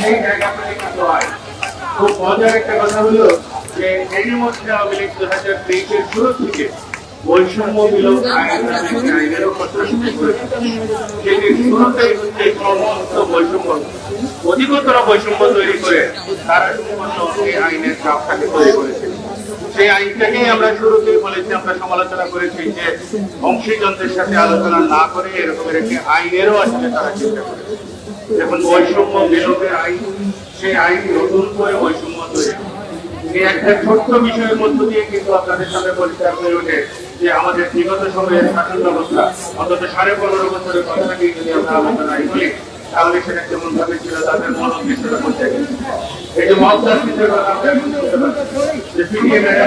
সেই জায়গাটা কিন্তু হয় খুব মজার একটা কথা হলো যে এরই মধ্যে আওয়ামী লীগ দু হাজার তেইশের শুরু থেকে বৈষম্য বিলোপ আইন নামে কথা শুরু করেছে যেটি শুরুতেই হচ্ছে বৈষম্য অধিকতর বৈষম্য তৈরি করে আইনের সেই আইনটাকেই আমরা শুরুতেই বলেছি, আমরা সমালোচনা করেছি যে অংশীজনদের সাথে আলোচনা না করে এরকমের একটি আইনেরও আসলে তারা চেষ্টা করেছে এখন বৈষম্য বিলোপের আইন, সেই আইন নতুন করে বৈষম্য তৈরি। একটা ছোট্ট বিষয়ের মধ্য দিয়ে কিন্তু আপনাদের সামনে পরিষ্কার হয়ে ওঠে যে আমাদের বিগত সময়ের শাসন ব্যবস্থা, অন্তত সাড়ে পনেরো বছরের কথাটাকে যদি আমরা আলোচনায় বলি তাহলে সেটা কেমন ভাবে ছিল, তাদের মন উদ্দেশ্যটা করতে এই যে মব জাস্টিসের কথা যে ফিরিয়ে দেখা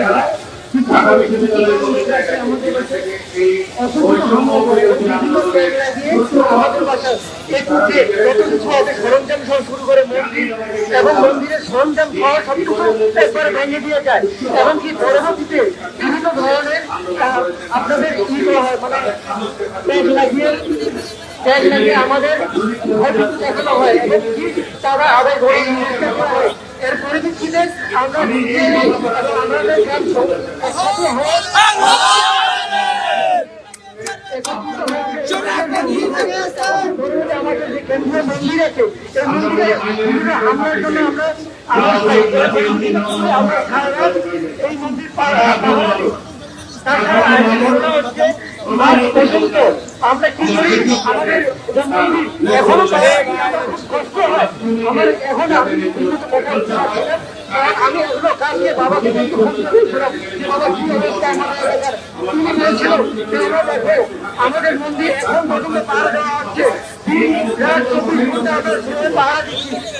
সরঞ্জাম সহ শুরু করে এবং মন্দিরের সরঞ্জাম সহ সবটুকু ভেঙে দিয়ে যায় এমনকি পরবর্তীতে বিভিন্ন ধরনের আপনাদের হয় মানে ট্যাগ লাগিয়ে ট্যাগ লাগিয়ে আমাদের দেখানো হয় তারা আবার এর পরিপ্রেক্ষিতে আমরা আমাদের কাজ একসাথে আমাদের যে কেন্দ্রীয় মন্দির আছে এই মন্দিরে হামলার জন্য আমরা আমরা এই মন্দির তাছাড়া আমরা কি করি? আমাদের এখনও কষ্ট হয়। আমার এখন আমি এগুলো কালকে বাবাকে বাবা কি অবস্থা আমার বলছিল আমাদের মন্দির এখন পর্যন্ত পাহারা দেওয়া হচ্ছে। দিন রাত চব্বিশ ঘণ্টা আমরা পাহারা দিচ্ছি।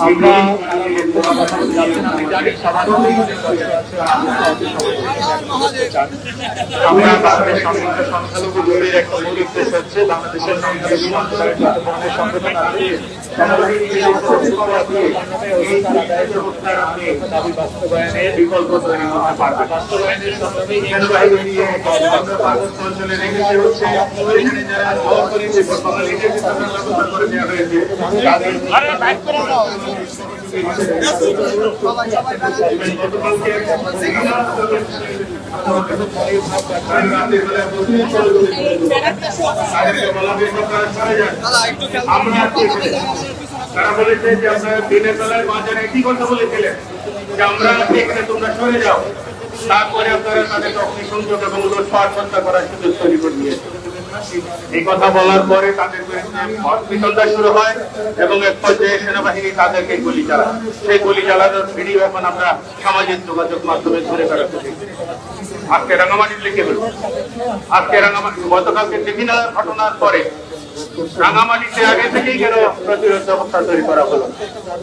আমরা আমরা বাংলাদেশ একটা মূল উদ্দেশ্য হচ্ছে বাংলাদেশের সংখ্যালঘু সংগঠন আছে দাবি বাস্তবায়নে বিকল্প তৈরি বাস্তবায়নের তারা বলেছে যে আপনারা দিনের বেলায় বাজারে কি কথা বলেছিলেন যে আমরা এখানে তোমরা সরে যাও তারপরে আপনারা তাদের অগ্নিসংযোগ এবং লুটপাট হত্যা করার সুযোগ তৈরি করে দিয়েছে এই কথা বলার পরে তাদের বিরুদ্ধে শুরু হয় এবং এক পর্যায়ে সেনাবাহিনী তাদেরকে গুলি চালায়। সেই গুলি চালানোর ভিডিও এখন আমরা সামাজিক যোগাযোগ মাধ্যমে ধরে বেড়াতে দেখি। আজকে রাঙামাটির লিখে হলো আজকে রাঙামাটি গতকালকে বিভিন্ন ঘটনার পরে রাঙামাটিতে আগে থেকেই কেন প্রতিরোধ ব্যবস্থা তৈরি করা হলো?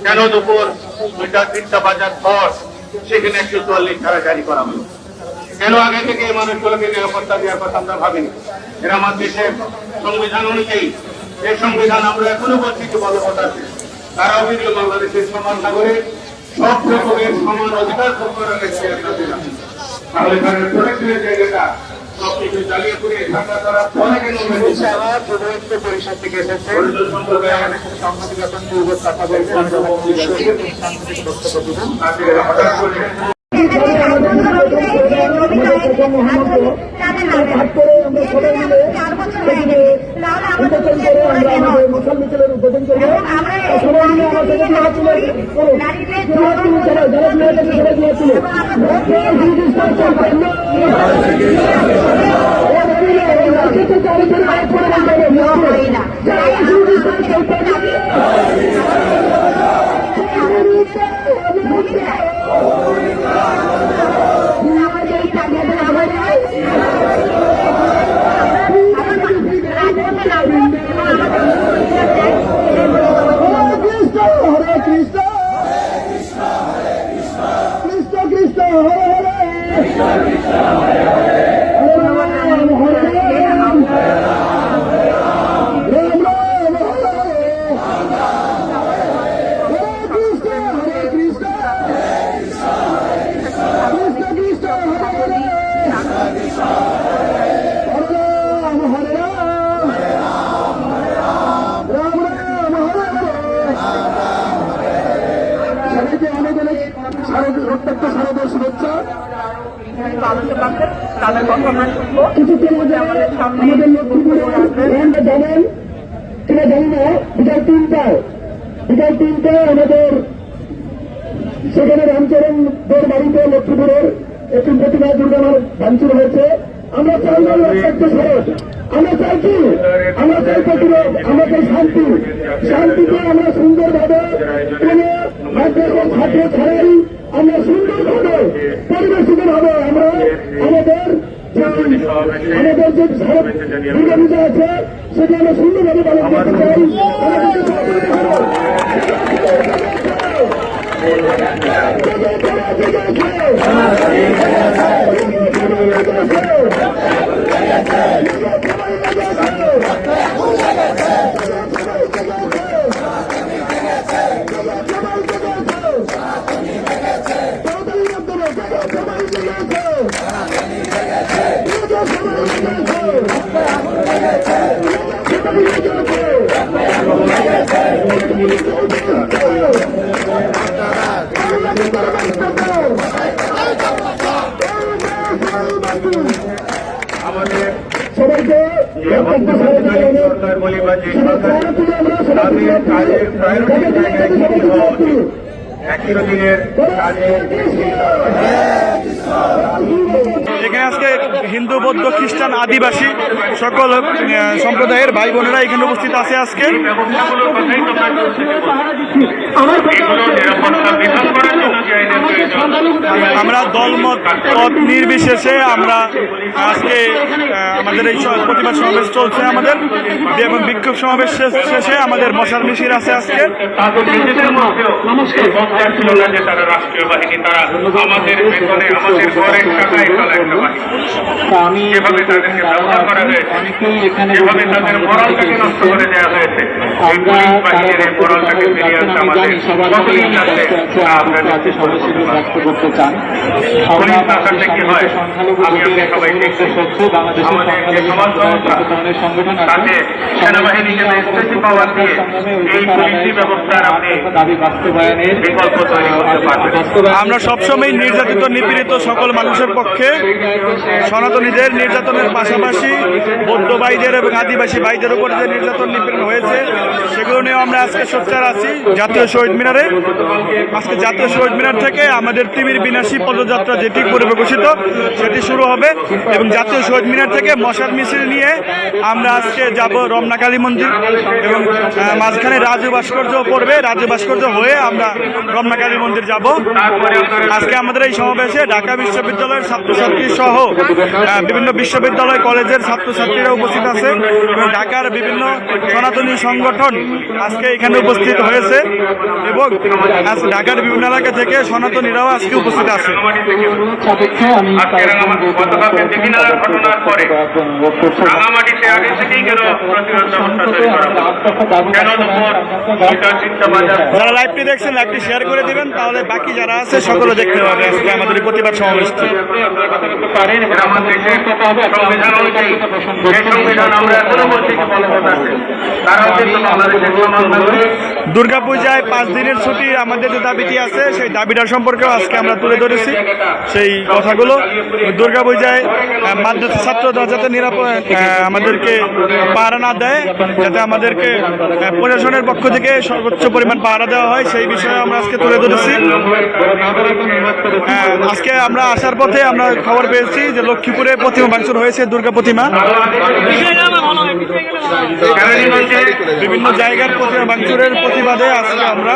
কেন দুপুর দুইটা, তিনটা বাজার পর সেখানে একশো চুয়াল্লিশ ধারা জারি করা হলো? কেন আগে থেকে এই মানুষগুলোকে নিরাপত্তা দেওয়ার কথা আমরা ভাবিনি। এরা আমার দেশের সংবিধান অনুযায়ী এই সংবিধান আমরা এখনও বলছি যে বলবৎ আছে তারাও কিন্তু বাংলাদেশের সমান নাগরিক সব রকমের সমান অধিকার দিলাম। তাহলে তাদের প্রোটেকশনের জায়গাটা পুড়িয়ে থাকা তারা পরিষদ থেকে এসেছে উদ্বোধন করব। আমাদের সাথে সাংবাদিকতা পূর্ব কথা বলছে আমি তখন সাংবাদিক বক্তব্য দিলাম তাদের হঠাৎ করে আমরা কিছু আলোচনা আছে তাদের কথা আমরা শুনব কিছুক্ষণ মধ্যে আমাদের সামনে আমাদের লক্ষ্মীপুরে আমরা জানেন কিনা জানি না বিকাল তিনটায়। বিকাল তিনটায় আমাদের সেখানে রামচরণদের বাড়িতে লক্ষ্মীপুরের একটি প্রতিমা দুর্গামার ভাঙচুর হয়েছে। আমরা চাই না রক্ষার্থ সড়ক। আমরা চাই কি? আমরা চাই প্রতিরোধ, আমরা চাই শান্তি। শান্তিতে আমরা সুন্দরভাবে কোন ছাত্র ছাড়াই আমরা সুন্দরভাবে পরিবেশিত ভাবে আমরা আমাদের আমাদের যে দুর্গা পূজা আছে সেটা আমরা সুন্দরভাবে পালন করতে চাই আমাদেরকে আমাদের সবাইকে সরকার বলি সরকার তাদের কাজের প্রায়োরিটি জায়গায় কি হওয়া উচিত একশো দিনের আজকে হিন্দু, বৌদ্ধ, খ্রিস্টান, আদিবাসী সকল সম্প্রদায়ের ভাই বোনেরা এখানে উপস্থিত আছে আজকে। আমরা দলমত, পথ নির্বিশেষে আমরা আজকে আমাদের এই প্রতিবাদ সমাবেশ চলছে আমাদের। এবং বিক্ষোভ সমাবেশ শেষে আমাদের মশার মিছিল আছে আজকে। তারা রাষ্ট্রীয় বাহিনী, তারা আমাদের বেতনে আমাদের ঘরের টাকায় একটা বাহিনী। যেভাবে তাদেরকে ব্যবহার করা হয়েছে যেভাবে তাদের মরালটাকে নষ্ট করে দেওয়া হয়েছে। এই পুলিশ বাহিনীর এই মরালটাকে ফিরিয়ে আনতে আমাদের কতদিন লাগবে তা আপনারা নিশ্চয়ই পুলিশ না থাকলে কি হয়? আমি আপনি সবাই দেখছি আমাদের যে সমাজ ব্যবস্থা তাতে সেনাবাহিনীকে স্পেসি পাওয়ার দিয়ে এই পুলিশি ব্যবস্থার আপনি বিকল্প তৈরি করতে পারবেন। আমরা সবসময় নির্যাতিত নিপীড়িত সকল মানুষের পক্ষে সনাতনীদের নির্যাতনের পাশাপাশি বৌদ্ধ ভাইদের এবং আদিবাসী ভাইদের উপর যে নির্যাতন নিপীড়ন হয়েছে, সেগুলো নিয়েও আমরা আজকে সোচ্চার আছি জাতীয় শহীদ মিনারে। আজকে জাতীয় শহীদ মিনার থেকে আমাদের তিমির বিনাশী পদযাত্রা যেটি পূর্বে ঘোষিত সেটি শুরু হবে এবং জাতীয় শহীদ মিনার থেকে মশার মিছিল নিয়ে আমরা আজকে যাব রমনা কালী মন্দির এবং মাঝখানে রাজু ভাস্কর্য পড়বে, রাজু ভাস্কর্য হয়ে আমরা রমনা কালী মন্দির যাব। আজকে আমাদের এই সমাবেশে ঢাকা বিশ্ববিদ্যালয়ের ছাত্রছাত্রী সহ বিভিন্ন বিশ্ববিদ্যালয়, কলেজের ছাত্রছাত্রীরা উপস্থিত আছে। ঢাকার বিভিন্ন সনাতনী সংগঠন আজকে এখানে উপস্থিত হয়েছে এবং আজ ঢাকার বিভিন্ন এলাকা থেকে সনাতনীরাও আজকে উপস্থিত আছে। যারা লাইভটি দেখছেন লাইভটি শেয়ার করে দিবেন, তাহলে বাকি যারা আছে, সকলে দেখতে পাবে আজকে আমাদের প্রতিবাদ সমাবেশটি। সংবিধান অনুযায়ী যে সংবিধান আমরা এখনও বলছি যে বলবৎ আছে তারাও কিন্তু বাংলাদেশের দুর্গাপূজায় পাঁচ দিনের ছুটি আমাদের যে দাবিটি আছে সেই দাবিটা সম্পর্কেও আজকে আমরা তুলে ধরেছি। সেই কথাগুলো দুর্গাপূজায় মাদ্রাসা ছাত্ররা যাতে নিরাপদ আমাদেরকে পাহারা না দেয় যাতে আমাদেরকে প্রশাসনের পক্ষ থেকে সর্বোচ্চ পরিমাণ পাহারা দেওয়া হয় সেই বিষয়ে আমরা আজকে তুলে ধরেছি। আজকে আমরা আসার পথে আমরা খবর পেয়েছি যে লক্ষ্মীপুরে প্রতিমা ভাঙচুর হয়েছে দুর্গা প্রতিমা। বিভিন্ন জায়গার প্রতিমা ভাঙচুরের প্রতিবাদে আজকে আমরা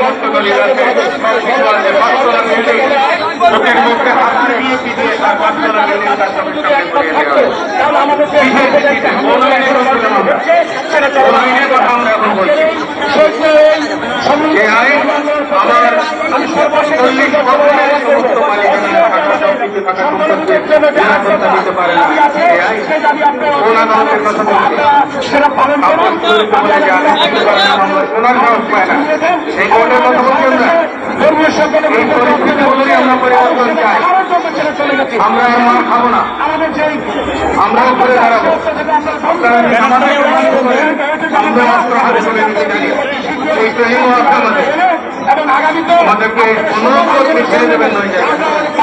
সমস্ত দলীয়কে লোকের মুখে হাত দিয়ে পিছিয়ে তার পাঁচতলা আমরা? এখন বলছি? আমার চল্লিশ সমস্ত মালিকানা থাকা সবকিছু থাকা সম্পর্কে নিরাপত্তা দিতে কথা আমার চুরি করে যে আমি দিতে পারি না, আমরা সোনার সাহস পাই না। সেই কোর্টের কথা বলছি আমরা। এই পরিস্থিতি আমরা পরিবর্তন চাই। আমরা এর মান খাব না। দাঁড়াবো আমরা অস্ত্র হাতে নিতে জানি এই তো আমাদেরকে অনুরোধ করতে ছেড়ে দেবেন নয়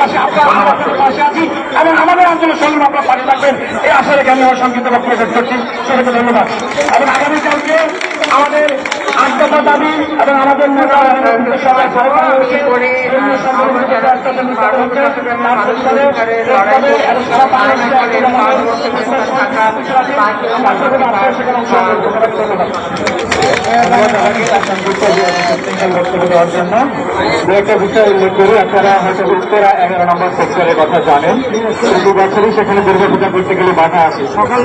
পাশে আপনারা আমাদের পাশে আছি এবং আমাদের অঞ্চলের সঙ্গে আপনারা পাশে থাকবেন। এই আশা রেখে আমি আমার সংক্ষিপ্ত বক্তব্য ধন্যবাদ। এবং আগামীকালকে আমাদের আত্মতা দাবি এবং আমাদের নেতা সবাই সরকার করি বক্তব্য দেওয়ার জন্য দু একটা বিষয় উল্লেখ করি আপনারা হয়তো উত্তরা এগারো নম্বর সেক্টরের কথা জানেন প্রতি বছরই সেখানে দুর্গা পূজা করতে গেলে বাধা আসে সকাল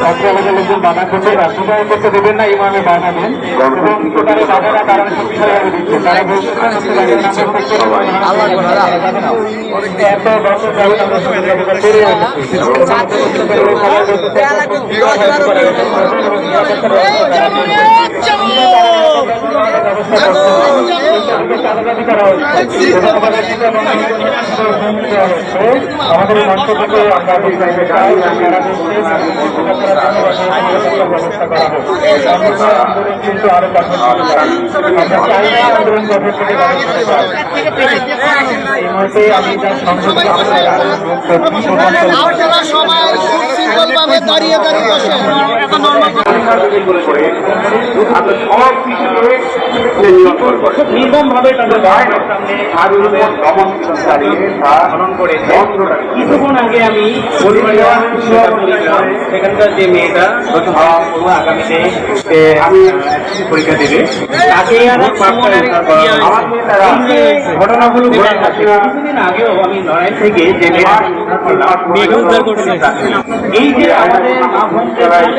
লোকজন বাধা করতে করতে দেবেন না ইমামে বাধা দেন এবং আমাদের থেকে আমরা ব্যবস্থা করা কিন্তু আরও আন্দোলন কঠোর থেকে এই মুহূর্তে আমি তার সংসদে আপনারা দাঁড়িয়ে দাঁড়িয়ে দমন কিছুক্ষণ আগে আমি সেখানকার যে মেয়েটা আগামীতে আমি পরীক্ষা দেবে তাকে আর ঘটনাগুলো কিছুদিন আগেও আমি লড়াই থেকে যে মেয়েটা উদ্ধার করছে। এই যে আমাদের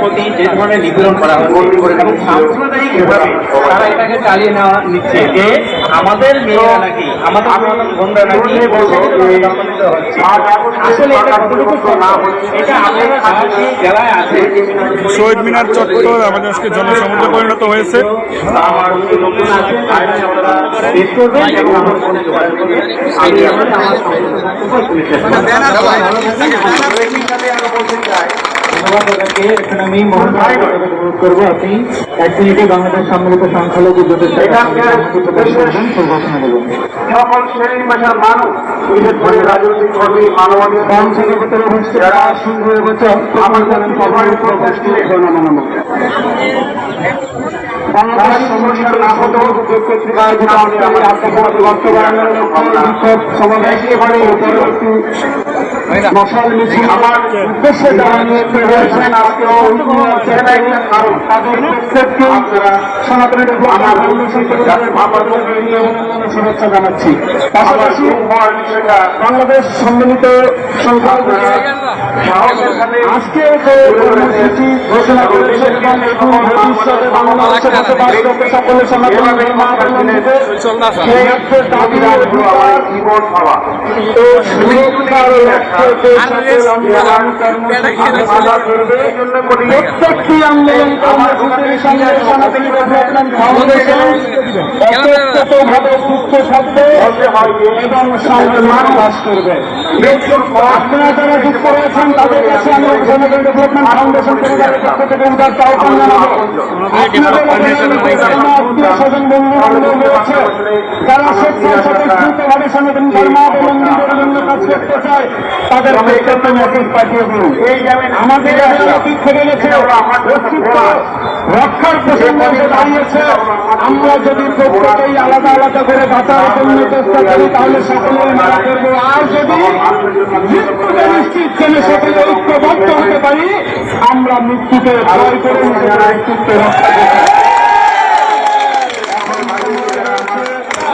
প্রতি যে ধরনের নিপীড়ন করা হচ্ছে এবং সাম্প্রদায়িক ভাবে তারা এটাকে চালিয়ে নেওয়া নিচ্ছে। যে আমাদের মেয়েরা নাকি আমাদের বোনরা নাকি আসলে এটা কতটুকু এটা আপনারা সাহায্যে জেলায় আছে। শহীদ মিনার চত্বর আমাদের আজকে জনসমুদ্রে পরিণত হয়েছে। আমি আমার ধন্যবাদ ওনাকে এখানে আমি মোহন অনুরোধ করব আপনি। এক মিনিটে বাংলাদেশ সম্মিলিত সংখ্যালঘু জোটের সাথে এখানকার করবেন ঘোষণা দেবেন সকল শ্রেণি পেশার মানুষ বিশেষ করে রাজনৈতিক কর্মী মানবাধিকার বাম থেকে ভেতরে বসছে যারা শুরু গেছে আমাদের সবাই প্রকাশকে বাংলাদেশ মশাল মিছিল আমার উদ্দেশ্যে যারা নিয়োজিত হয়েছেন আজকেও তাদের প্রত্যেককে সনাতনের উপর আমার শুভেচ্ছা জানাচ্ছি পাশাপাশি বাংলাদেশ সম্মিলিত সংখ্যালঘু আজকে যে কর্মসূচি ঘোষণা করেছে বাংলাদেশের প্রত্যেকটি আন্দোলন কর্মসূচির সঙ্গে সনাতনী ফাউন্ডেশন একত্রিতভাবে যুক্ত থাকবে এবং সম্মান বাস করবে। আপনারা যারা যুক্ত রয়েছেন তাদের কাছে আমি সনাতন ডেভেলপমেন্ট ফাউন্ডেশন পরিবারের পক্ষ থেকে আহ্বান জানাব। আপনাদের যারা স্বেচ্ছায় রক্ষার প্রসঙ্গে দাঁড়িয়েছে আমরা যদি প্রত্যেকেই আলাদা আলাদা করে বাঁচার জন্য চেষ্টা করি তাহলে সকলে মারা করব আর যদি মৃত্যুকে নিশ্চিত করে সকলে ঐক্যবদ্ধ হতে পারি আমরা মৃত্যুকে ভয় করে রক্ষা করতে আর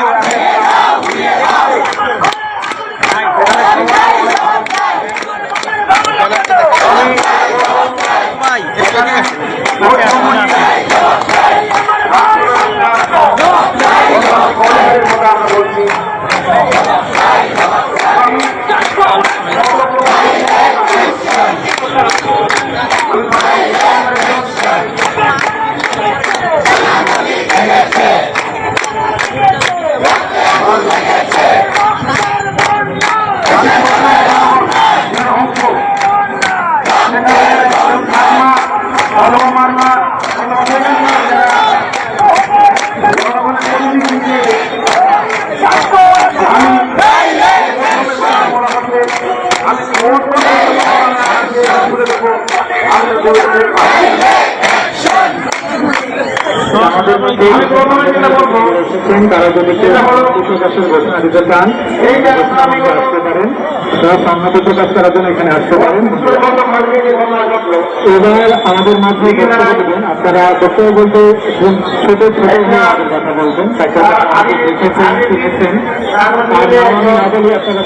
আমাদের এসেছেন তারা যদি কেউ প্রকাশের ঘোষণা দিতে চান আসতে পারেন। তারা প্রকাশ করার জন্য এখানে আসতে পারেন। এবার আমাদের মাঝে আপনারা বক্তব্য বলতে ছোট ছোট কথা বলবেন। তাকে দেখেছেন শুনেছেন। আর আপনারা